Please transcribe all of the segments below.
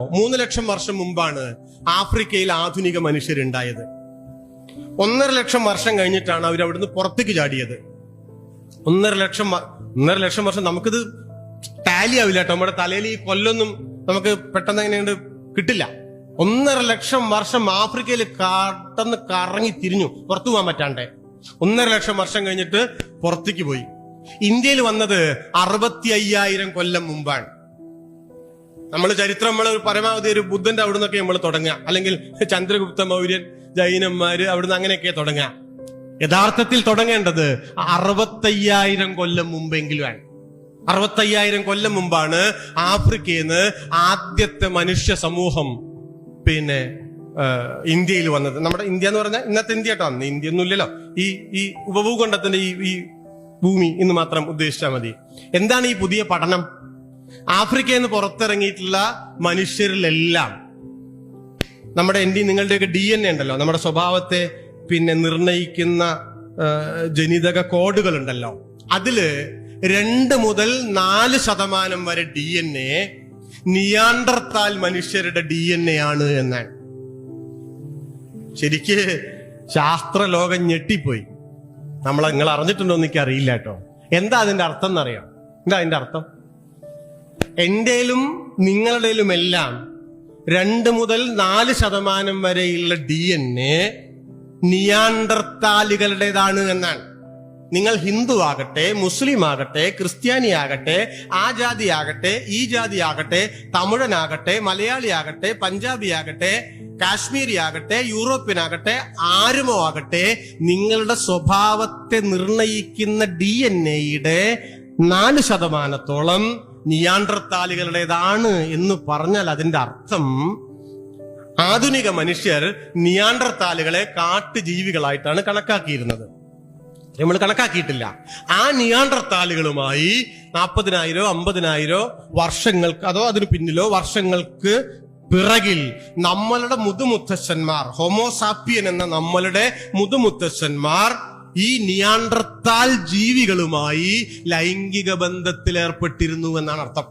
മൂന്ന് ലക്ഷം വർഷം മുമ്പാണ് ആഫ്രിക്കയിൽ ആധുനിക മനുഷ്യരുണ്ടായത്. ഒന്നര ലക്ഷം വർഷം കഴിഞ്ഞിട്ടാണ് അവർ അവിടുന്ന് പുറത്തേക്ക് ചാടിയത്. ഒന്നര ലക്ഷം ഒന്നര ലക്ഷം വർഷം നമുക്കിത് ടാലി ആവില്ല കേട്ടോ. നമ്മുടെ തലയിൽ ഈ കൊല്ലൊന്നും നമുക്ക് പെട്ടെന്ന് അങ്ങനെ കിട്ടില്ല. ഒന്നര ലക്ഷം വർഷം ആഫ്രിക്കയിൽ കാട്ടന്ന് കറങ്ങി തിരിഞ്ഞു. പുറത്തു പോകാൻ പറ്റാണ്ടേ. ഒന്നര ലക്ഷം വർഷം കഴിഞ്ഞിട്ട് പുറത്തേക്ക് പോയി. ഇന്ത്യയിൽ വന്നത് അറുപത്തി അയ്യായിരം കൊല്ലം മുമ്പാണ്. നമ്മൾ ചരിത്രം നമ്മൾ പരമാവധി ഒരു ബുദ്ധന്റെ അവിടെ നിന്നൊക്കെ നമ്മൾ തുടങ്ങുക. അല്ലെങ്കിൽ ചന്ദ്രഗുപ്ത മൗര്യൻ ജൈനന്മാര് അവിടുന്ന് അങ്ങനെയൊക്കെ തുടങ്ങുക. യഥാർത്ഥത്തിൽ തുടങ്ങേണ്ടത് അറുപത്തയ്യായിരം കൊല്ലം മുമ്പെങ്കിലുമാണ്. അറുപത്തയ്യായിരം കൊല്ലം മുമ്പാണ് ആഫ്രിക്കയിൽ നിന്ന് ആദ്യത്തെ മനുഷ്യ സമൂഹം പിന്നെ ഇന്ത്യയിൽ വന്നത്. നമ്മുടെ ഇന്ത്യ എന്ന് പറഞ്ഞാൽ ഇന്നത്തെ ഇന്ത്യ കേട്ടോ. അന്ന് ഇന്ത്യ ഒന്നുമില്ലല്ലോ ഈ ഈ ഉപഭൂഖണ്ഡത്തിന്റെ ഈ ഭൂമി എന്ന് മാത്രം ഉദ്ദേശിച്ചാൽ മതി. എന്താണ് ഈ പുതിയ പഠനം? ആഫ്രിക്കയിൽ നിന്ന് പുറത്തിറങ്ങിയിട്ടുള്ള മനുഷ്യരിലെല്ലാം നമ്മുടെ എന്റെ നിങ്ങളുടെയൊക്കെ ഡി എൻ എ ഉണ്ടല്ലോ. നമ്മുടെ സ്വഭാവത്തെ പിന്നെ നിർണയിക്കുന്ന ജനിതക കോഡുകൾ ഉണ്ടല്ലോ അതിൽ രണ്ട് മുതൽ നാല് ശതമാനം വരെ ഡി എൻ എ നിയാണ്ടർത്താൽ മനുഷ്യരുടെ ഡി എൻ എ ആണ് എന്നാണ്. ശരിക്ക് ശാസ്ത്രലോകം ഞെട്ടിപ്പോയി. നമ്മൾ നിങ്ങൾ അറിഞ്ഞിട്ടുണ്ടോ എന്ന് എനിക്ക് അറിയില്ല കേട്ടോ. എന്താ അതിന്റെ അർത്ഥം എന്നറിയാം? എന്താ അതിന്റെ അർത്ഥം? എന്റെയിലും നിങ്ങളുടെയിലും എല്ലാം രണ്ട് മുതൽ നാല് ശതമാനം വരെയുള്ള ഡി എൻ എ നിയാണ്ടർത്താലുകളുടേതാണ് എന്നാണ്. നിങ്ങൾ ഹിന്ദു ആകട്ടെ മുസ്ലിം ആകട്ടെ ക്രിസ്ത്യാനി ആകട്ടെ ആ ജാതി ആകട്ടെ ഈ ജാതി ആകട്ടെ തമിഴനാകട്ടെ മലയാളി ആകട്ടെ പഞ്ചാബി ആകട്ടെ കാശ്മീരി ആകട്ടെ യൂറോപ്യൻ ആകട്ടെ ആരുമോ ആകട്ടെ നിങ്ങളുടെ സ്വഭാവത്തെ നിർണയിക്കുന്ന ഡി എൻ എയുടെ നാല് ശതമാനത്തോളം നിയാണ്ടർത്താലുകളുടേതാണ് എന്ന് പറഞ്ഞാൽ അതിന്റെ അർത്ഥം ആധുനിക മനുഷ്യർ നിയാണ്ടർത്താലുകളെ കാട്ടുജീവികളായിട്ടാണ് കണക്കാക്കിയിരുന്നത്. നമ്മൾ കണക്കാക്കിയിട്ടില്ല. ആ നിയാണ്ടർത്താലുകളുമായി നാൽപ്പതിനായിരോ അമ്പതിനായിരോ വർഷങ്ങൾക്ക് അതോ അതിന് പിന്നിലോ വർഷങ്ങൾക്ക് പിറകിൽ നമ്മളുടെ മുതുമുത്തശ്ശന്മാർ ഹോമോസാപ്പിയൻ എന്ന നമ്മളുടെ മുതുമുത്തശ്ശന്മാർ ഈ നിയാണ്ടർത്താൽ ജീവികളുമായി ലൈംഗിക ബന്ധത്തിൽ ഏർപ്പെട്ടിരുന്നു എന്നാണ് അർത്ഥം.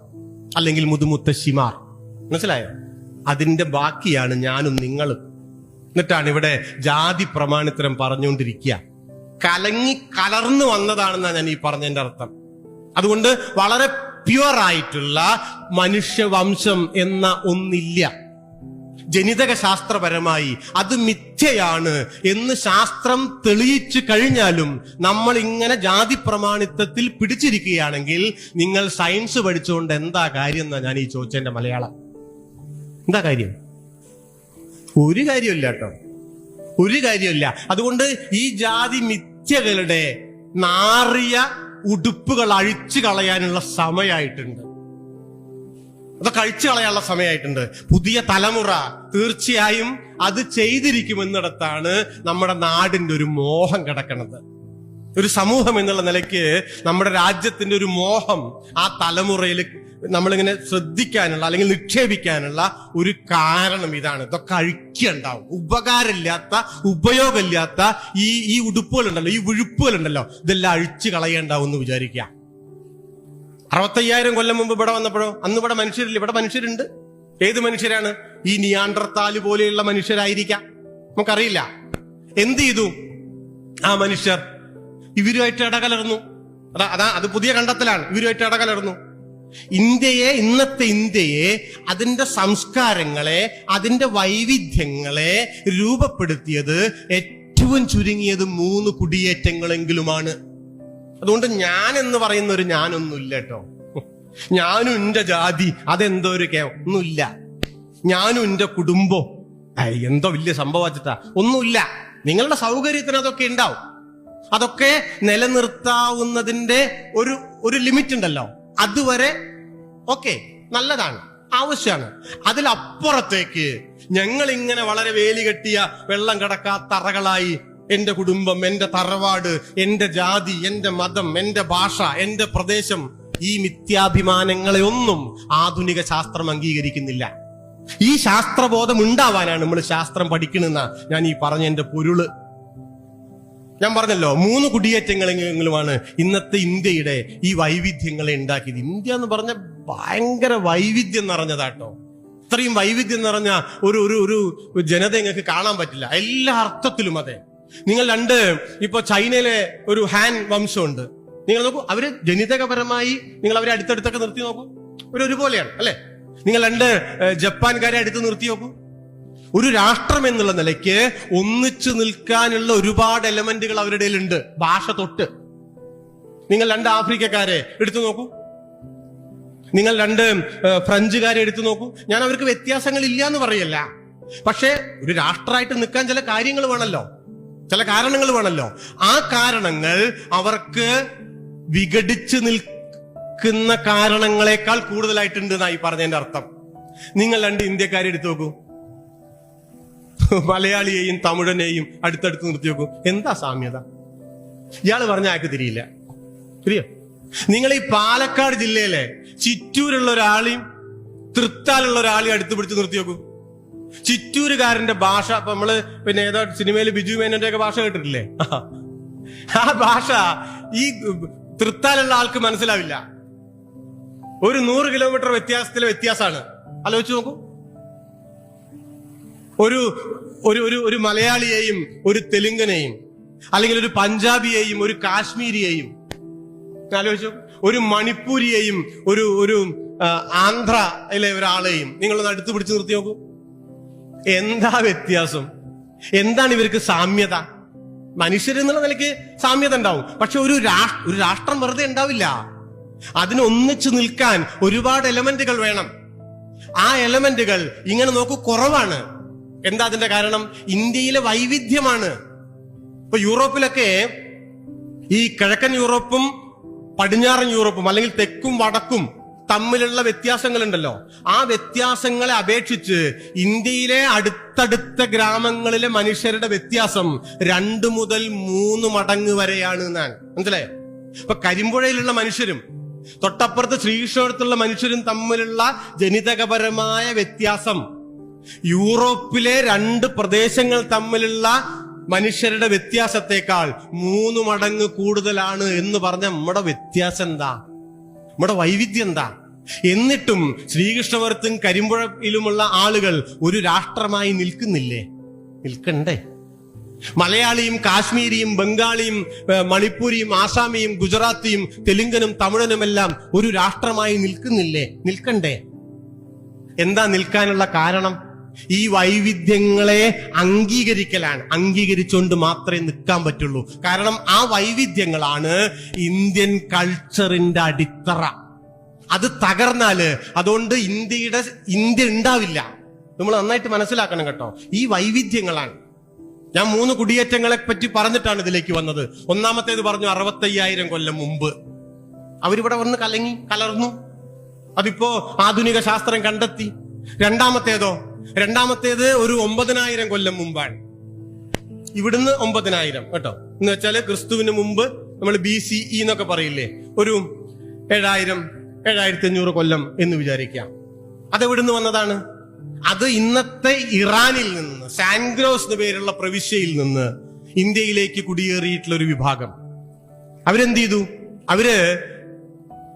അല്ലെങ്കിൽ മുതുമുത്തശ്ശിമാർ. മനസ്സിലായോ? അതിന്റെ ബാക്കിയാണ് ഞാനും നിങ്ങളും. എന്നിട്ടാണ് ഇവിടെ ജാതി പ്രമാണിത്തരം പറഞ്ഞുകൊണ്ടിരിക്കുക. കലങ്ങി കലർന്നു വന്നതാണെന്നാണ് ഞാൻ ഈ പറഞ്ഞതിന്റെ അർത്ഥം. അതുകൊണ്ട് വളരെ പ്യുവർ ആയിട്ടുള്ള മനുഷ്യവംശം എന്ന ഒന്നില്ല. ജനിതക ശാസ്ത്രപരമായി അത് മിഥ്യയാണ് എന്ന് ശാസ്ത്രം തെളിയിച്ചു കഴിഞ്ഞാലും നമ്മൾ ഇങ്ങനെ ജാതി പ്രമാണിത്വത്തിൽ പിടിച്ചിരിക്കുകയാണെങ്കിൽ നിങ്ങൾ സയൻസ് പഠിച്ചുകൊണ്ട് എന്താ കാര്യം എന്നാ ഞാൻ ഈ ചോദിച്ചതിന്റെ മലയാളം. എന്താ കാര്യം? ഒരു കാര്യമില്ല കേട്ടോ. ഒരു കാര്യമില്ല. അതുകൊണ്ട് ഈ ജാതി മിഥ്യകളുടെ നാറിയ ഉടുപ്പുകൾ അഴിച്ചു കളയാനുള്ള സമയമായിട്ടുണ്ട് അതൊക്കെ കഴിച്ചു കളയാനുള്ള സമയമായിട്ടുണ്ട്. പുതിയ തലമുറ തീർച്ചയായും അത് ചെയ്തിരിക്കുമെന്നിടത്താണ് നമ്മുടെ നാടിന്റെ ഒരു മോഹം കിടക്കുന്നത്. ഒരു സമൂഹം എന്നുള്ള നിലയ്ക്ക് നമ്മുടെ രാജ്യത്തിന്റെ ഒരു മോഹം ആ തലമുറയിൽ നമ്മളിങ്ങനെ ശ്രദ്ധിക്കാനുള്ള അല്ലെങ്കിൽ നിക്ഷേപിക്കാനുള്ള ഒരു കാരണം ഇതാണ്. ഇതൊക്കെ അഴിക്കണ്ടാവും. ഉപകാരമില്ലാത്ത ഉപയോഗമില്ലാത്ത ഈ ഈ ഉടുപ്പുകളുണ്ടല്ലോ ഈ വിഴുപ്പുകളുണ്ടല്ലോ ഇതെല്ലാം അഴിച്ചു കളയേണ്ടാവും എന്ന് വിചാരിക്കുക. അറുപത്തയ്യായിരം കൊല്ലം മുമ്പ് ഇവിടെ വന്നപ്പോഴോ? അന്ന് ഇവിടെ മനുഷ്യരില്ല. ഇവിടെ മനുഷ്യരുണ്ട്. ഏത് മനുഷ്യരാണ്? ഈ നിയാണ്ടർത്താൽ പോലെയുള്ള മനുഷ്യരായിരിക്കാം. നമുക്കറിയില്ല. എന്ത് ചെയ്തു? ആ മനുഷ്യർ ഇവരുമായിട്ട് ഇടകലർന്നു. അതാ അതാ അത് പുതിയ കണ്ടെത്തലാണ്. ഇവരുമായിട്ട് ഇടകലർന്നു. ഇന്ത്യയെ ഇന്നത്തെ ഇന്ത്യയെ അതിന്റെ സംസ്കാരങ്ങളെ അതിന്റെ വൈവിധ്യങ്ങളെ രൂപപ്പെടുത്തിയത് ഏറ്റവും ചുരുങ്ങിയത് മൂന്ന് കുടിയേറ്റങ്ങളെങ്കിലുമാണ്. അതുകൊണ്ട് ഞാൻ എന്ന് പറയുന്ന ഒരു ഞാനൊന്നുമില്ല കേട്ടോ. ഞാനും എന്റെ ജാതി അതെന്തോ ഒരു കേ ഒന്നുമില്ല. ഞാനും എന്റെ കുടുംബം. എന്തോ വലിയ സംഭവിച്ചിട്ടാ ഒന്നുമില്ല. നിങ്ങളുടെ സൗകര്യത്തിന് അതൊക്കെ ഉണ്ടാവും. അതൊക്കെ നിലനിർത്താവുന്നതിന്റെ ഒരു ഒരു ലിമിറ്റ് ഉണ്ടല്ലോ. അതുവരെ ഓക്കെ നല്ലതാണ്. ആവശ്യമാണ്. അതിലപ്പുറത്തേക്ക് ഞങ്ങൾ ഇങ്ങനെ വളരെ വേലി കെട്ടിയ വെള്ളം കിടക്കാത്ത അറകളായി എന്റെ കുടുംബം എന്റെ തറവാട് എന്റെ ജാതി എന്റെ മതം എന്റെ ഭാഷ എന്റെ പ്രദേശം ഈ മിഥ്യാഭിമാനങ്ങളെ ഒന്നും ആധുനിക ശാസ്ത്രം അംഗീകരിക്കുന്നില്ല. ഈ ശാസ്ത്രബോധം ഉണ്ടാവാനാണ് നമ്മൾ ശാസ്ത്രം പഠിക്കണമെന്ന ഞാൻ ഈ പറഞ്ഞ എന്റെ പൊരുൾ. ഞാൻ പറഞ്ഞല്ലോ മൂന്ന് കുടിയേറ്റങ്ങളെങ്കിലുമാണ് ഇന്നത്തെ ഇന്ത്യയുടെ ഈ വൈവിധ്യങ്ങളെ ഉണ്ടാക്കിയത്. ഇന്ത്യ എന്ന് പറഞ്ഞ ഭയങ്കര വൈവിധ്യം നിറഞ്ഞതാട്ടോ. ഇത്രയും വൈവിധ്യം നിറഞ്ഞ ഒരു ഒരു ഒരു ജനത കാണാൻ പറ്റില്ല. എല്ലാ അർത്ഥത്തിലും അതെ. നിങ്ങൾ രണ്ട് ഇപ്പൊ ചൈനയിലെ ഒരു ഹാൻ വംശമുണ്ട്. നിങ്ങൾ നോക്കൂ അവർ ജനിതകപരമായി നിങ്ങൾ അവരെ അടുത്തടുത്തൊക്കെ നിർത്തി നോക്കൂ. ഒരു ഒരുപോലെയാണ് അല്ലെ? നിങ്ങൾ രണ്ട് ജപ്പാൻകാരെ അടുത്ത് നിർത്തി നോക്കൂ. ഒരു രാഷ്ട്രം എന്നുള്ള നിലയ്ക്ക് ഒന്നിച്ചു നിൽക്കാനുള്ള ഒരുപാട് എലമെന്റുകൾ അവരുടെ ഉണ്ട് ഭാഷ തൊട്ട്. നിങ്ങൾ രണ്ട് ആഫ്രിക്കക്കാരെ എടുത്തു നോക്കൂ. നിങ്ങൾ രണ്ട് ഫ്രഞ്ചുകാരെ എടുത്തു നോക്കൂ. ഞാൻ അവർക്ക് വ്യത്യാസങ്ങൾ ഇല്ല എന്ന് പറയല്ല. പക്ഷേ ഒരു രാഷ്ട്രമായിട്ട് നിൽക്കാൻ ചില കാര്യങ്ങൾ വേണമല്ലോ. ചില കാരണങ്ങൾ വേണമല്ലോ ആ കാരണങ്ങൾ അവർക്ക് വിഘടിച്ച് നിൽക്കുന്ന കാരണങ്ങളെക്കാൾ കൂടുതലായിട്ടുണ്ട് എന്നായി പറഞ്ഞതിന്റെ അർത്ഥം. നിങ്ങൾ രണ്ട് ഇന്ത്യക്കാരെ എടുത്തു നോക്കൂ. മലയാളിയെയും തമിഴനെയും അടുത്തടുത്ത് നിർത്തി നോക്കൂ. എന്താ സാമ്യത? ഇയാൾ പറഞ്ഞ ആൾക്ക് തിരിയില്ല. തിരിയോ? നിങ്ങൾ ഈ പാലക്കാട് ജില്ലയിലെ ചിറ്റൂരുള്ള ഒരാളെയും തൃത്താലുള്ള ഒരാളെയും അടുത്ത് പിടിച്ച് നിർത്തി നോക്കൂ. ചിറ്റൂരുകാരന്റെ ഭാഷ ഇപ്പൊ നമ്മൾ പിന്നെ ഏതോ സിനിമയിൽ ബിജു മേനോന്റെ ഒക്കെ ഭാഷ കേട്ടിട്ടില്ലേ? ആ ഭാഷ ഈ തൃത്താലുള്ള ആൾക്ക് മനസ്സിലാവില്ല. ഒരു നൂറ് കിലോമീറ്റർ വ്യത്യാസത്തിലെ വ്യത്യാസമാണ് ആലോചിച്ച് നോക്കൂ. ഒരു ഒരു ഒരു ഒരു മലയാളിയെയും ഒരു തെലുങ്കനെയും അല്ലെങ്കിൽ ഒരു പഞ്ചാബിയെയും ഒരു കാശ്മീരിയെയും ആലോചിച്ചു ഒരു മണിപ്പൂരിയെയും ഒരു ഒരു ആന്ധ്രയിലെ ഒരാളെയും നിങ്ങളൊന്ന് അടുത്ത് പിടിച്ചു നിർത്തി നോക്കൂ. എന്താ വ്യത്യാസം? എന്താണ് ഇവർക്ക് സാമ്യത? മനുഷ്യരെന്നുള്ള നിലയ്ക്ക് സാമ്യത ഉണ്ടാവും. പക്ഷെ ഒരു രാഷ്ട്ര ഒരു രാഷ്ട്രം വെറുതെ ഉണ്ടാവില്ല. അതിനൊന്നിച്ചു നിൽക്കാൻ ഒരുപാട് എലമെന്റുകൾ വേണം. ആ എലമെന്റുകൾ ഇങ്ങനെ നോക്കൂ കുറവാണ്. എന്താ അതിന്റെ കാരണം? ഇന്ത്യയിലെ വൈവിധ്യമാണ്. ഇപ്പൊ യൂറോപ്പിലൊക്കെ ഈ കിഴക്കൻ യൂറോപ്പും പടിഞ്ഞാറൻ യൂറോപ്പും അല്ലെങ്കിൽ തെക്കും വടക്കും തമ്മിലുള്ള വ്യത്യാസങ്ങളുണ്ടല്ലോ. ആ വ്യത്യാസങ്ങളെ അപേക്ഷിച്ച് ഇന്ത്യയിലെ അടുത്തടുത്ത ഗ്രാമങ്ങളിലെ മനുഷ്യരുടെ വ്യത്യാസം രണ്ട് മുതൽ മൂന്ന് മടങ്ങ് വരെയാണ് എന്നാണ്. മനസ്സിലായോ? ഇപ്പൊ കരിമ്പുഴയിലുള്ള മനുഷ്യരും തൊട്ടപ്പുറത്ത് ശ്രീകൃഷ്ണത്തുള്ള മനുഷ്യരും തമ്മിലുള്ള ജനിതകപരമായ വ്യത്യാസം യൂറോപ്പിലെ രണ്ട് പ്രദേശങ്ങൾ തമ്മിലുള്ള മനുഷ്യരുടെ വ്യത്യാസത്തെക്കാൾ മൂന്ന് മടങ്ങ് കൂടുതലാണ് എന്ന് പറഞ്ഞ നമ്മുടെ വ്യത്യാസം എന്താ? നമ്മുടെ വൈവിധ്യം എന്താ? എന്നിട്ടും ശ്രീകൃഷ്ണപുരത്തും കരിമ്പുഴയിലുമുള്ള ആളുകൾ ഒരു രാഷ്ട്രമായി നിൽക്കുന്നില്ലേ? നിൽക്കണ്ടേ. മലയാളിയും കാശ്മീരിയും ബംഗാളിയും മണിപ്പൂരിയും ആസാമിയും ഗുജറാത്തിയും തെലുങ്കനും തമിഴനുമെല്ലാം ഒരു രാഷ്ട്രമായി നിൽക്കുന്നില്ലേ? നിൽക്കണ്ടേ. എന്താ നിൽക്കാനുള്ള കാരണം? ഈ വൈവിധ്യങ്ങളെ അംഗീകരിക്കലാണ്. അംഗീകരിച്ചുകൊണ്ട് മാത്രമേ നിൽക്കാൻ പറ്റുള്ളൂ. കാരണം ആ വൈവിധ്യങ്ങളാണ് ഇന്ത്യൻ കൾച്ചറിന്റെ അടിത്തറ. അത് തകർന്നാൽ അതുകൊണ്ട് ഇന്ത്യയുടെ ഇന്ത്യ ഉണ്ടാവില്ല. നമ്മൾ നന്നായിട്ട് മനസ്സിലാക്കണം കേട്ടോ. ഈ വൈവിധ്യങ്ങളാണ്. ഞാൻ മൂന്ന് കുടിയേറ്റങ്ങളെ പറ്റി പറഞ്ഞിട്ടാണ് ഇതിലേക്ക് വന്നത്. ഒന്നാമത്തേത് പറഞ്ഞു അറുപത്തയ്യായിരം കൊല്ലം മുമ്പ്. അവരിവിടെ വന്ന് കലങ്ങി കലർന്നു. അതിപ്പോ ആധുനിക ശാസ്ത്രം കണ്ടെത്തി. രണ്ടാമത്തേതോ രണ്ടാമത്തേത് ഒരു ഒമ്പതിനായിരം കൊല്ലം മുമ്പാണ്. ഇവിടുന്ന് ഒമ്പതിനായിരം കേട്ടോ? എന്ന് വെച്ചാൽ ക്രിസ്തുവിന് മുമ്പ് നമ്മൾ ബി സി ഇ എന്നൊക്കെ പറയില്ലേ? ഒരു ഏഴായിരം ഏഴായിരത്തി അഞ്ഞൂറ് കൊല്ലം എന്ന് വിചാരിക്കാം അതെവിടുന്ന് വന്നതാണ്? അത് ഇന്നത്തെ ഇറാനിൽ നിന്ന് സാൻഗ്രോസ് എന്ന പേരുള്ള പ്രവിശ്യയിൽ നിന്ന് ഇന്ത്യയിലേക്ക് കുടിയേറിയിട്ടുള്ള ഒരു വിഭാഗം. അവരെന്ത് ചെയ്തു? അവർ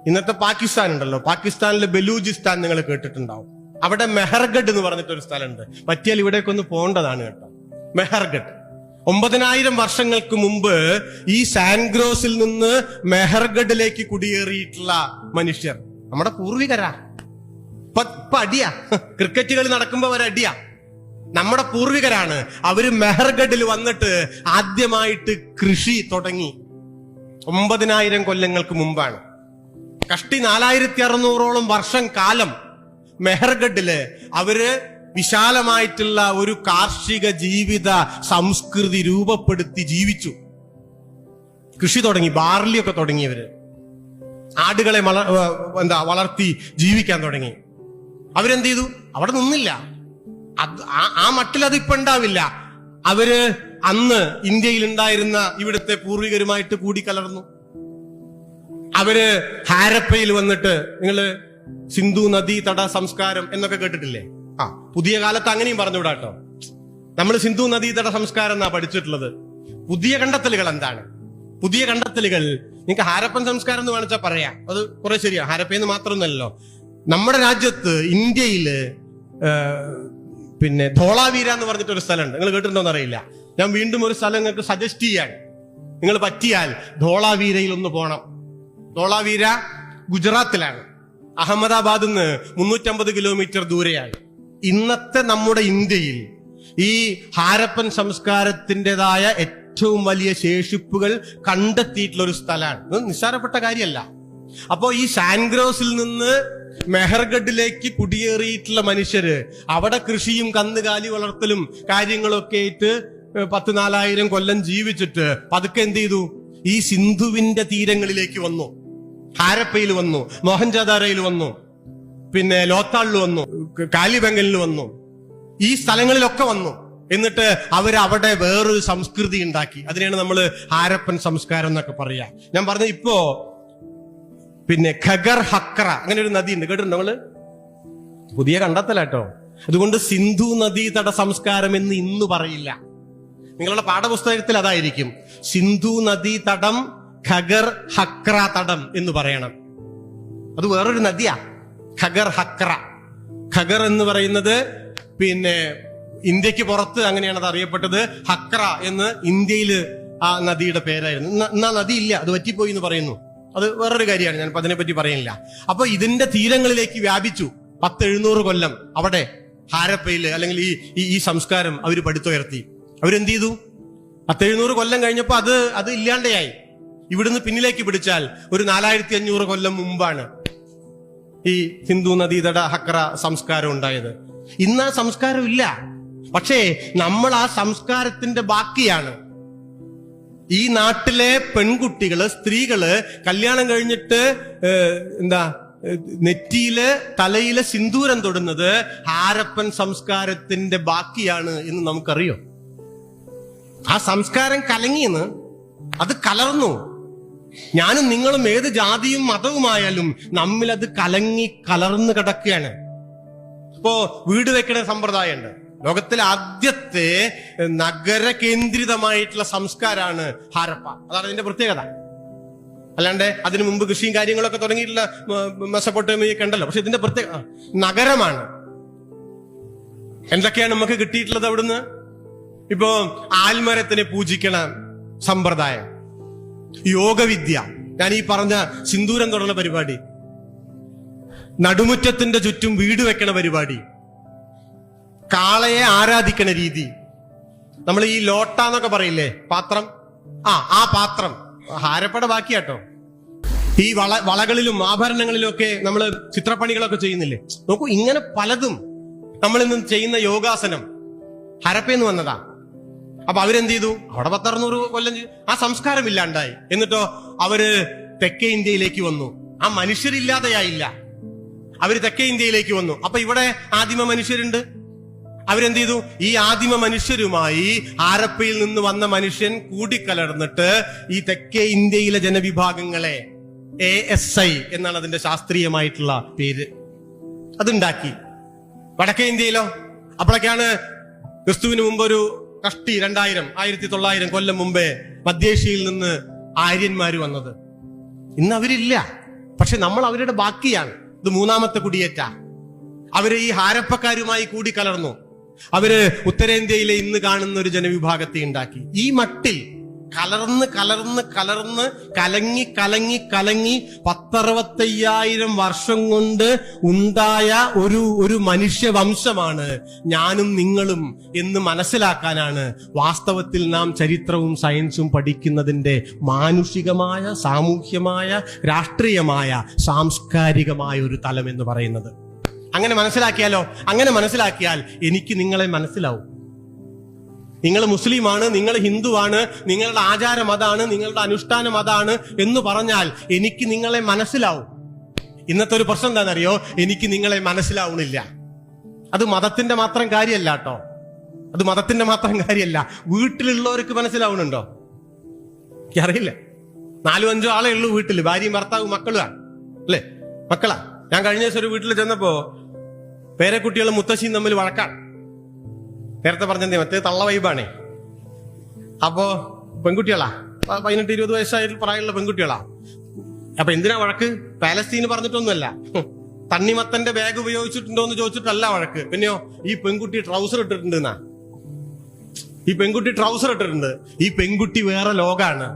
ഇന്നത്തെ പാകിസ്ഥാൻ ഉണ്ടല്ലോ. പാകിസ്ഥാനിലെ ബലൂചിസ്ഥാൻ നിങ്ങൾ കേട്ടിട്ടുണ്ടാവും. അവിടെ മെഹർഗഡ് എന്ന് പറഞ്ഞിട്ട് ഒരു സ്ഥലമുണ്ട്. പറ്റിയാൽ ഇവിടേക്ക് ഒന്ന് പോകേണ്ടതാണ് കേട്ടോ. മെഹർഗഡ്. ഒമ്പതിനായിരം വർഷങ്ങൾക്ക് മുമ്പ് ഈ സാൻഗ്രോസിൽ നിന്ന് മെഹർഗഡിലേക്ക് കുടിയേറിയിട്ടുള്ള മനുഷ്യർ. നമ്മുടെ പൂർവികരാ. ഇപ്പൊ അടിയാ. ക്രിക്കറ്റ് കളി നടക്കുമ്പോ അടിയാ. നമ്മുടെ പൂർവികരാണ്. അവർ മെഹർഗഡിൽ വന്നിട്ട് ആദ്യമായിട്ട് കൃഷി തുടങ്ങി. ഒമ്പതിനായിരം കൊല്ലങ്ങൾക്ക് മുമ്പാണ്. കഷ്ടി നാലായിരത്തി അറുന്നൂറോളം വർഷം കാലം മെഹർഗഡിൽ അവർ വിശാലമായിട്ടുള്ള ഒരു കാർഷിക ജീവിത സംസ്കൃതി രൂപപ്പെടുത്തി ജീവിച്ചു. കൃഷി തുടങ്ങി ബാർലിയൊക്കെ തുടങ്ങിയവര്. ആടുകളെ എന്താ വളർത്തി ജീവിക്കാൻ തുടങ്ങി. അവരെന്ത് ചെയ്തു? അവിടെ നിന്നില്ല. ആ മട്ടിൽ അത് ഇപ്പൊ ഉണ്ടാവില്ല. അവർ അന്ന് ഇന്ത്യയിൽ ഉണ്ടായിരുന്ന ഇവിടുത്തെ പൂർവികരുമായിട്ട് കൂടിക്കലർന്നു. അവർ ഹാരപ്പയിൽ വന്നിട്ട് നിങ്ങൾ സിന്ധു നദീ തട സംസ്കാരം എന്നൊക്കെ കേട്ടിട്ടില്ലേ? ആ. പുതിയ കാലത്ത് അങ്ങനെയും പറഞ്ഞു വിടാട്ടോ നമ്മൾ സിന്ധു നദീ തട സംസ്കാരം എന്നാ പഠിച്ചിട്ടുള്ളത്. പുതിയ കണ്ടെത്തലുകൾ എന്താണ്? പുതിയ കണ്ടെത്തലുകൾ. നിങ്ങൾക്ക് ഹാരപ്പൻ സംസ്കാരം എന്ന് വേണിച്ചാൽ പറയാം. അത് കുറെ ശരിയാ. ഹാരപ്പയെന്ന് മാത്രമൊന്നല്ലോ നമ്മുടെ രാജ്യത്ത് ഇന്ത്യയിൽ പിന്നെ ധോളാവീര എന്ന് പറഞ്ഞിട്ട് ഒരു സ്ഥലമുണ്ട്. നിങ്ങൾ കേട്ടിട്ടുണ്ടോന്ന് അറിയില്ല. ഞാൻ വീണ്ടും ഒരു സ്ഥലം നിങ്ങൾക്ക് സജസ്റ്റ് ചെയ്യാൻ. നിങ്ങൾ പറ്റിയാൽ ധോളാവീരയിൽ ഒന്ന് പോകണം ധോളാവീര ഗുജറാത്തിലാണ്. അഹമ്മദാബാദിൽ നിന്ന് മുന്നൂറ്റമ്പത് കിലോമീറ്റർ ദൂരെയാണ് ഇന്നത്തെ നമ്മുടെ ഇന്ത്യയിൽ ഈ ഹാരപ്പൻ സംസ്കാരത്തിന്റെതായ ഏറ്റവും വലിയ ശേഷിപ്പുകൾ കണ്ടെത്തിയിട്ടുള്ള ഒരു സ്ഥലമാണ്. നിസ്സാരപ്പെട്ട കാര്യമല്ല. അപ്പോ ഈ സാൻഗ്രോസിൽ നിന്ന് മെഹർഗഡിലേക്ക് കുടിയേറിയിട്ടുള്ള മനുഷ്യര് അവിടെ കൃഷിയും കന്നുകാലി വളർത്തലും കാര്യങ്ങളൊക്കെ ആയിട്ട് പത്ത് നാലായിരം കൊല്ലം ജീവിച്ചിട്ട് പതുക്കെ എന്ത് ചെയ്തു? ഈ സിന്ധുവിന്റെ തീരങ്ങളിലേക്ക് വന്നു. ഹാരപ്പയിൽ വന്നു മോഹൻജാദാരയിൽ വന്നു പിന്നെ ലോത്താളിൽ വന്നു കാലിബംഗലിൽ വന്നു. ഈ സ്ഥലങ്ങളിലൊക്കെ വന്നു. എന്നിട്ട് അവർ അവിടെ വേറൊരു സംസ്കൃതി ഉണ്ടാക്കി. അതിനെയാണ് നമ്മൾ ഹാരപ്പൻ സംസ്കാരം എന്നൊക്കെ പറയാ. ഞാൻ പറഞ്ഞ ഇപ്പോ പിന്നെ ഖഗർ ഹക്ര അങ്ങനെ ഒരു നദി ഉണ്ട് കേട്ടിട്ടുണ്ടോ നമ്മൾ പുതിയ കണ്ടെത്തലാട്ടോ. അതുകൊണ്ട് സിന്ധു നദീതട സംസ്കാരം എന്ന് ഇന്ന് പറയില്ല. നിങ്ങളുടെ പാഠപുസ്തകത്തിൽ അതായിരിക്കും. സിന്ധു നദീ തടം ഖഗർ ഹക്ര തടം എന്ന് പറയണം. അത് വേറൊരു നദിയാ. ഖഗർ ഹക്ര. ഖഗർ എന്ന് പറയുന്നത് പിന്നെ ഇന്ത്യയ്ക്ക് പുറത്ത് അങ്ങനെയാണ് അത് അറിയപ്പെട്ടത്. ഹക്ര എന്ന് ഇന്ത്യയിൽ ആ നദിയുടെ പേരായിരുന്നു. ഇന്ന് നദി ഇല്ല അത് പറ്റിപ്പോയി എന്ന് പറയുന്നു. അത് വേറൊരു കാര്യമാണ് ഞാൻ അതിനെപ്പറ്റി പറയുന്നില്ല. അപ്പൊ ഇതിന്റെ തീരങ്ങളിലേക്ക് വ്യാപിച്ചു പത്ത് എഴുന്നൂറ് കൊല്ലം അവിടെ ഹാരപ്പയിൽ അല്ലെങ്കിൽ ഈ ഈ- സംസ്കാരം അവർ പടുത്തുയർത്തി അവരെന്ത് ചെയ്തു? പത്ത് എഴുന്നൂറ് കൊല്ലം കഴിഞ്ഞപ്പോൾ അത് അത് ഇല്ലാണ്ടെയായി. ഇവിടുന്ന് പിന്നിലേക്ക് പിടിച്ചാൽ ഒരു നാലായിരത്തി അഞ്ഞൂറ് കൊല്ലം മുമ്പാണ് ഈ ഹിന്ദു നദീതട ഹക്ര സംസ്കാരം ഉണ്ടായത്. ഇന്ന് ആ സംസ്കാരം ഇല്ല. പക്ഷേ നമ്മൾ ആ സംസ്കാരത്തിന്റെ ബാക്കിയാണ്. ഈ നാട്ടിലെ പെൺകുട്ടികൾ സ്ത്രീകൾ കല്യാണം കഴിഞ്ഞിട്ട് എന്താ നെറ്റിയിൽ തലയിലെ സിന്ദൂരം തൊടുന്നത് ഹാരപ്പൻ സംസ്കാരത്തിന്റെ ബാക്കിയാണ് എന്ന് നമുക്കറിയോ? ആ സംസ്കാരം കലങ്ങിയെന്ന് അത് കലർന്നു. ഞാനും നിങ്ങളും ഏത് ജാതിയും മതവുമായാലും നമ്മിലത് കലങ്ങി കലർന്ന് കിടക്കുകയാണ്. ഇപ്പോ വീട് വെക്കണ സമ്പ്രദായമുണ്ട്. ലോകത്തിലെ ആദ്യത്തെ നഗര കേന്ദ്രിതമായിട്ടുള്ള സംസ്കാരമാണ് ഹാരപ്പ. അതാണ് അതിന്റെ പ്രത്യേകത. അല്ലാണ്ട് അതിനു മുമ്പ് കൃഷിയും കാര്യങ്ങളൊക്കെ തുടങ്ങിയിട്ടുള്ള മെസ്സപ്പൊട്ടേമിയൊക്കെ ഉണ്ടല്ലോ. പക്ഷെ ഇതിന്റെ പ്രത്യേക നഗരമാണ്. എന്തൊക്കെയാണ് നമുക്ക് കിട്ടിയിട്ടുള്ളത് അവിടുന്ന്? ഇപ്പോ ആൽമരത്തിനെ പൂജിക്കണ സമ്പ്രദായം. യോഗവിദ്യ. ഞാൻ ഈ പറഞ്ഞ സിന്ദൂരം തുടർന്ന പരിപാടി. നടുമുറ്റത്തിന്റെ ചുറ്റും വീട് വെക്കണ പരിപാടി. കാളയെ ആരാധിക്കണ രീതി. നമ്മൾ ഈ ലോട്ട എന്നൊക്കെ പറയില്ലേ? പാത്രം? ആ ആ പാത്രം. ഹാരപ്പട ബാക്കിയാട്ടോ. ഈ വള വളകളിലും ആഭരണങ്ങളിലും ഒക്കെ നമ്മൾ ചിത്രപ്പണികളൊക്കെ ചെയ്യുന്നില്ലേ? നോക്കൂ ഇങ്ങനെ പലതും നമ്മൾ ഇന്ന് ചെയ്യുന്ന യോഗാസനം ഹരപ്പേന്ന് വന്നതാ. അപ്പൊ അവരെന്ത് ചെയ്തു അവിടെ പത്തറുന്നൂറ് കൊല്ലം ആ സംസ്കാരം ഇല്ലാണ്ടായി. എന്നിട്ടോ അവർ തെക്കേ ഇന്ത്യയിലേക്ക് വന്നു. ആ മനുഷ്യരില്ലാതെയായില്ല. അവർ തെക്കേ ഇന്ത്യയിലേക്ക് വന്നു. അപ്പൊ ഇവിടെ ആദിമ മനുഷ്യരുണ്ട്. അവരെന്ത് ചെയ്തു ഈ ആദിമ മനുഷ്യരുമായി ആരപ്പയിൽ നിന്ന് വന്ന മനുഷ്യൻ കൂടിക്കലർന്നിട്ട് ഈ തെക്കേ ഇന്ത്യയിലെ ജനവിഭാഗങ്ങളെ എ എസ് ഐ എന്നാണ് അതിന്റെ ശാസ്ത്രീയമായിട്ടുള്ള പേര്. അതുണ്ടാക്കി. വടക്കേ ഇന്ത്യയിലോ? അപ്പോഴൊക്കെയാണ് ക്രിസ്തുവിന് മുമ്പ് ഒരു കഷ്ടി രണ്ടായിരം ആയിരത്തി തൊള്ളായിരം കൊല്ലം മുമ്പേ മധ്യേഷ്യയിൽ നിന്ന് ആര്യന്മാർ വന്നത്. ഇന്ന് അവരില്ല. പക്ഷെ നമ്മൾ അവരുടെ ബാക്കിയാണ്. ഇത് മൂന്നാമത്തെ കുടിയേറ്റ. അവർ ഈ ഹാരപ്പക്കാരുമായി കൂടി കലർന്നു. അവർ ഉത്തരേന്ത്യയിലെ ഇന്ന് കാണുന്ന ഒരു ജനവിഭാഗത്തെ ഉണ്ടാക്കി. ഈ മട്ടിൽ കലർന്ന് കലർന്ന് കലർന്ന് കലങ്ങി കലങ്ങി കലങ്ങി പത്തറുപത്തയ്യായിരം വർഷം കൊണ്ട് ഉണ്ടായ ഒരു ഒരു മനുഷ്യ വംശമാണ് ഞാനും നിങ്ങളും എന്ന് മനസ്സിലാക്കാനാണ് വാസ്തവത്തിൽ നാം ചരിത്രവും സയൻസും പഠിക്കുന്നതിന്റെ മാനുഷികമായ സാമൂഹ്യമായ രാഷ്ട്രീയമായ സാംസ്കാരികമായ ഒരു തലം എന്ന് പറയുന്നത്. അങ്ങനെ മനസ്സിലാക്കിയാലോ? അങ്ങനെ മനസ്സിലാക്കിയാൽ എനിക്ക് നിങ്ങളെ മനസ്സിലാവും. നിങ്ങൾ മുസ്ലിമാണ് നിങ്ങൾ ഹിന്ദുവാണ് നിങ്ങളുടെ ആചാരം അതാണ് നിങ്ങളുടെ അനുഷ്ഠാനം അതാണ് എന്ന് പറഞ്ഞാൽ എനിക്ക് നിങ്ങളെ മനസ്സിലാവും. ഇന്നത്തെ ഒരു പ്രശ്നം എന്താണെന്നറിയോ? എനിക്ക് നിങ്ങളെ മനസ്സിലാവണില്ല. അത് മതത്തിന്റെ മാത്രം കാര്യമല്ല കേട്ടോ. അത് മതത്തിന്റെ മാത്രം കാര്യമല്ല. വീട്ടിലുള്ളവർക്ക് മനസ്സിലാവുന്നുണ്ടോ എനിക്കറിയില്ല. നാലും അഞ്ചോ ആളെ ഉള്ളൂ വീട്ടിൽ ഭാര്യയും ഭർത്താവും മക്കളുമാണ് അല്ലേ? മക്കളാ. ഞാൻ കഴിഞ്ഞ ദിവസം ഒരു വീട്ടിൽ ചെന്നപ്പോ പേരക്കുട്ടികളും മുത്തശ്ശിയും തമ്മിൽ വഴക്കാണ്. നേരത്തെ പറഞ്ഞ മറ്റേ തള്ള വൈബാണേ. അപ്പോ പെൺകുട്ടികളാ പതിനെട്ട് ഇരുപത് വയസ്സായിട്ട് പ്രായമുള്ള പെൺകുട്ടികളാ. അപ്പൊ എന്തിനാ വഴക്ക്? പാലസ്തീന് പറഞ്ഞിട്ടൊന്നുമല്ല. തണ്ണിമത്തന്റെ ബാഗ് ഉപയോഗിച്ചിട്ടുണ്ടോ എന്ന് ചോദിച്ചിട്ടല്ല വഴക്ക്. പിന്നെയോ ഈ പെൺകുട്ടി ട്രൗസർ ഇട്ടിട്ടുണ്ട് ഈ പെൺകുട്ടി ട്രൗസർ ഇട്ടിട്ടുണ്ട്. ഈ പെൺകുട്ടി വേറെ ലോകാണ്.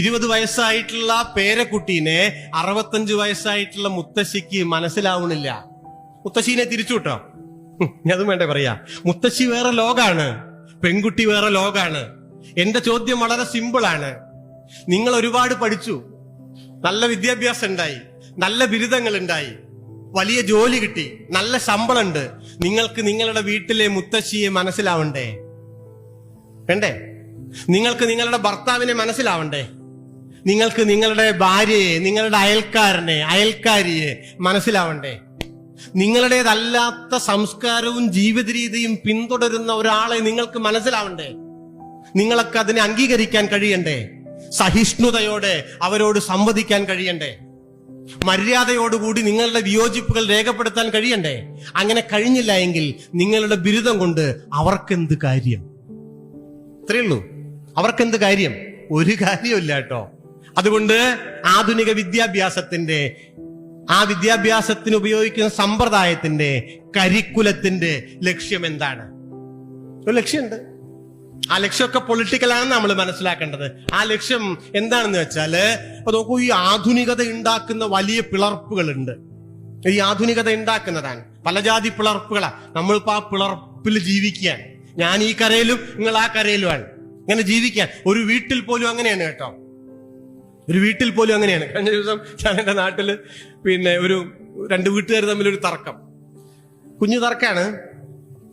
ഇരുപത് വയസ്സായിട്ടുള്ള പേരക്കുട്ടീനെ അറുപത്തഞ്ച് വയസ്സായിട്ടുള്ള മുത്തശ്ശിക്ക് മനസ്സിലാവണില്ല. മുത്തശ്ശീനെ തിരിച്ചു കിട്ടോ അതും വേണ്ടേ പറയാ. മുത്തശ്ശി വേറെ ലോകാണ് പെൺകുട്ടി വേറെ ലോകാണ്. എന്റെ ചോദ്യം വളരെ സിമ്പിൾ ആണ്. നിങ്ങൾ ഒരുപാട് പഠിച്ചു നല്ല വിദ്യാഭ്യാസം ഉണ്ടായി നല്ല ബിരുദങ്ങൾ ഉണ്ടായി വലിയ ജോലി കിട്ടി നല്ല ശമ്പളമുണ്ട്. നിങ്ങൾക്ക് നിങ്ങളുടെ വീട്ടിലെ മുത്തശ്ശിയെ മനസ്സിലാവണ്ടേ? വേണ്ടേ? നിങ്ങൾക്ക് നിങ്ങളുടെ ഭർത്താവിനെ മനസ്സിലാവണ്ടേ? നിങ്ങൾക്ക് നിങ്ങളുടെ ഭാര്യയെ നിങ്ങളുടെ അയൽക്കാരനെ അയൽക്കാരിയെ മനസ്സിലാവണ്ടേ? നിങ്ങളുടേതല്ലാത്ത സംസ്കാരവും ജീവിത രീതിയും പിന്തുടരുന്ന ഒരാളെ നിങ്ങൾക്ക് മനസ്സിലാവണ്ടേ? നിങ്ങൾക്ക് അതിനെ അംഗീകരിക്കാൻ കഴിയണ്ടേ? സഹിഷ്ണുതയോടെ അവരോട് സംവദിക്കാൻ കഴിയണ്ടേ? മര്യാദയോടുകൂടി നിങ്ങളുടെ വിയോജിപ്പുകൾ രേഖപ്പെടുത്താൻ കഴിയണ്ടേ? അങ്ങനെ കഴിഞ്ഞില്ല എങ്കിൽ നിങ്ങളുടെ ബിരുദം കൊണ്ട് അവർക്കെന്ത് കാര്യം? ഇത്രയേ ഉള്ളൂ അവർക്കെന്ത് കാര്യം? ഒരു കാര്യമില്ല കേട്ടോ. അതുകൊണ്ട് ആധുനിക വിദ്യാഭ്യാസത്തിന്റെ ആ വിദ്യാഭ്യാസത്തിന് ഉപയോഗിക്കുന്ന സമ്പ്രദായത്തിന്റെ കരിക്കുലത്തിന്റെ ലക്ഷ്യം എന്താണ്? ഒരു ലക്ഷ്യമുണ്ട്. ആ ലക്ഷ്യമൊക്കെ പൊളിറ്റിക്കലാണ് നമ്മൾ മനസ്സിലാക്കേണ്ടത്. ആ ലക്ഷ്യം എന്താണെന്ന് വെച്ചാൽ ഇപ്പൊ നോക്കൂ ഈ ആധുനികത ഉണ്ടാക്കുന്ന വലിയ പിളർപ്പുകളുണ്ട്. ഈ ആധുനികത ഉണ്ടാക്കുന്നതാണ്. പല ജാതി പിളർപ്പുകളാണ് നമ്മളിപ്പോ ആ പിളർപ്പിൽ ജീവിക്കുകയാണ്. ഞാൻ ഈ കരയിലും നിങ്ങൾ ആ കരയിലുമാണ്. ഇങ്ങനെ ജീവിക്കാൻ ഒരു വീട്ടിൽ പോലും അങ്ങനെയാണ് കേട്ടോ. ഒരു വീട്ടിൽ പോലും അങ്ങനെയാണ്. കഴിഞ്ഞ ദിവസം ഞാൻ എന്റെ നാട്ടിൽ പിന്നെ ഒരു രണ്ട് വീട്ടുകാർ തമ്മിൽ ഒരു തർക്കം. കുഞ്ഞു തർക്കാണ്.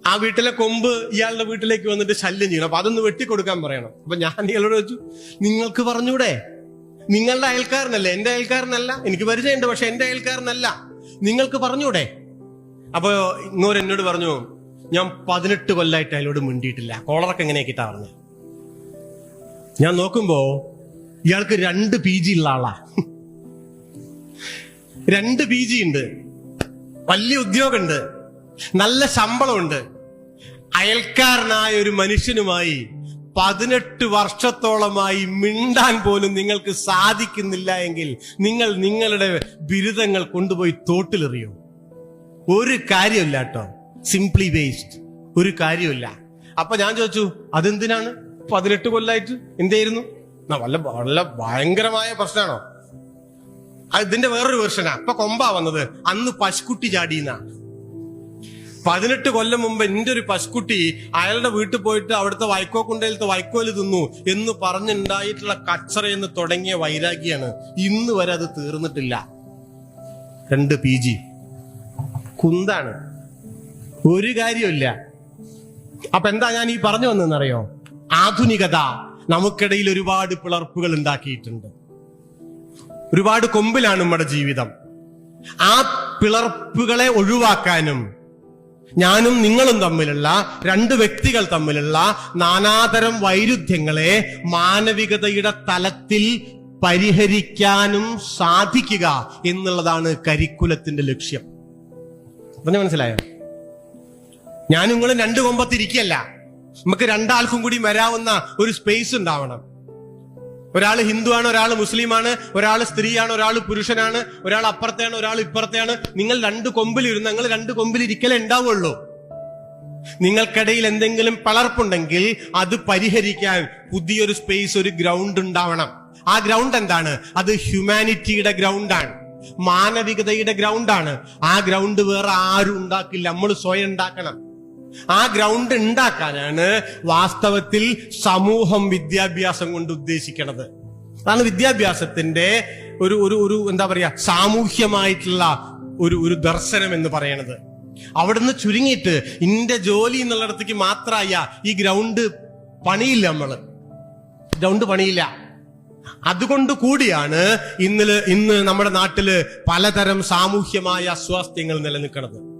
ആ വീട്ടിലെ കൊമ്പ് ഇയാളുടെ വീട്ടിലേക്ക് വന്നിട്ട് ശല്യം ചെയ്യണം. അപ്പൊ അതൊന്ന് വെട്ടിക്കൊടുക്കാൻ പറയണം. അപ്പൊ ഞാൻ ഇയാളോട് വെച്ചു നിങ്ങൾക്ക് പറഞ്ഞൂടെ? നിങ്ങളുടെ അയൽക്കാരനല്ലേ? എന്റെ അയൽക്കാരനല്ല. എനിക്ക് പരിചയമുണ്ട് പക്ഷെ എന്റെ അയൽക്കാരനല്ല. നിങ്ങൾക്ക് പറഞ്ഞൂടെ? അപ്പൊ ഇങ്ങോര് എന്നോട് പറഞ്ഞു ഞാൻ പതിനെട്ട് കൊല്ലായിട്ട് അയാളോട് മിണ്ടിയിട്ടില്ല. കോളറൊക്കെ എങ്ങനെയാക്കിട്ടാ പറഞ്ഞു? ഞാൻ നോക്കുമ്പോ ഇയാൾക്ക് രണ്ട് പി ജി ഉള്ള ആളാ. രണ്ട് പി ജി ഉണ്ട് വലിയ ഉദ്യോഗമുണ്ട്. നല്ല ശമ്പളമുണ്ട്. അയൽക്കാരനായ ഒരു മനുഷ്യനുമായി പതിനെട്ട് വർഷത്തോളമായി മിണ്ടാൻ പോലും നിങ്ങൾക്ക് സാധിക്കുന്നില്ല എങ്കിൽ നിങ്ങൾ നിങ്ങളുടെ ബിരുദങ്ങൾ കൊണ്ടുപോയി തോട്ടിലെറിയോ. ഒരു കാര്യമില്ല കേട്ടോ. സിംപ്ലി വേസ്റ്റ് ഒരു കാര്യമില്ല. അപ്പൊ ഞാൻ ചോദിച്ചു അതെന്തിനാണ്? പതിനെട്ട് കൊല്ലായിട്ട് എന്തായിരുന്നു വല്ല വല്ല ഭയങ്കരമായ പ്രശ്നമാണോ ഇതിന്റെ വേറൊരു വേർഷനാ ഇപ്പൊ കൊമ്പാ വന്നത്. അന്ന് പശുക്കുട്ടി ചാടിയെന്നാ. പതിനെട്ട് കൊല്ലം മുമ്പ് എന്റെ ഒരു പശുക്കുട്ടി അയാളുടെ വീട്ടിൽ പോയിട്ട് അവിടുത്തെ വൈക്കോ കുണ്ടയിലത്തെ വൈക്കോൽ തിന്നു എന്ന് പറഞ്ഞുണ്ടായിട്ടുള്ള കച്ചറയെന്ന് തുടങ്ങിയ വൈരാഗ്യാണ്. ഇന്ന് വരെ അത് തീർന്നിട്ടില്ല. രണ്ട് പി ജി കുന്താണ്. ഒരു കാര്യമില്ല അപ്പൊ എന്താ ഞാൻ ഈ പറഞ്ഞു വന്നതെന്നറിയോ? ആധുനികത. നമുക്കിടയിൽ ഒരുപാട് പിളർപ്പുകൾ ഉണ്ടാക്കിയിട്ടുണ്ട്. ഒരുപാട് കൊമ്പിലാണ് നമ്മുടെ ജീവിതം. ആ പിളർപ്പുകളെ ഒഴിവാക്കാനും ഞാനും നിങ്ങളും തമ്മിലുള്ള രണ്ട് വ്യക്തികൾ തമ്മിലുള്ള നാനാതരം വൈരുദ്ധ്യങ്ങളെ മാനവികതയുടെ തലത്തിൽ പരിഹരിക്കാനും സാധിക്കുക എന്നുള്ളതാണ് കരിക്കുലത്തിന്റെ ലക്ഷ്യം. പറഞ്ഞു മനസ്സിലായോ? ഞാൻ നിങ്ങളും രണ്ട് കൊമ്പത്തിരിക്കല്ല നമുക്ക് രണ്ടാൾക്കും കൂടി വരാവുന്ന ഒരു സ്പേസ് ഉണ്ടാവണം. ഒരാൾ ഹിന്ദുവാണ് ഒരാൾ മുസ്ലിമാണ് ഒരാൾ സ്ത്രീയാണ് ഒരാൾ പുരുഷനാണ് ഒരാൾ അപ്പുറത്തെയാണ് ഒരാൾ ഇപ്പുറത്തെയാണ്. നിങ്ങൾ രണ്ട് കൊമ്പിലിരുന്ന് നിങ്ങൾ രണ്ട് കൊമ്പിൽ ഇരിക്കലേ ഉണ്ടാവുള്ളൂ. നിങ്ങൾക്കിടയിൽ എന്തെങ്കിലും പളർപ്പുണ്ടെങ്കിൽ അത് പരിഹരിക്കാൻ പുതിയൊരു സ്പേസ് ഒരു ഗ്രൗണ്ട് ഉണ്ടാവണം. ആ ഗ്രൗണ്ട് എന്താണ്? അത് ഹ്യൂമാനിറ്റിയുടെ ഗ്രൗണ്ടാണ് മാനവികതയുടെ ഗ്രൗണ്ടാണ് ആ ഗ്രൗണ്ട് വേറെ ആരും ഉണ്ടാക്കില്ല. നമ്മൾ സ്വയം ഉണ്ടാക്കണം. ആ ഗ്രൗണ്ട് ഉണ്ടാക്കാനാണ് വാസ്തവത്തിൽ സമൂഹം വിദ്യാഭ്യാസം കൊണ്ട് ഉദ്ദേശിക്കുന്നത് അതാണ് വിദ്യാഭ്യാസത്തിന്റെ ഒരു ഒരു ഒരു എന്താ പറയാ സാമൂഹ്യമായിട്ടുള്ള ഒരു ഒരു ദർശനം എന്ന് പറയണത്. അവിടുന്ന് ചുരുങ്ങിയിട്ട് ഇന്റെ ജോലി എന്നുള്ളിടത്തേക്ക് മാത്രമായ ഈ ഗ്രൗണ്ട് പണിയില്ല നമ്മൾ. ഗ്രൗണ്ട് പണിയില്ല. അതുകൊണ്ട് കൂടിയാണ് ഇന്നലെ ഇന്ന് നമ്മുടെ നാട്ടിൽ പലതരം സാമൂഹ്യമായ അസ്വാസ്ഥ്യങ്ങൾ നിലനിൽക്കുന്നത്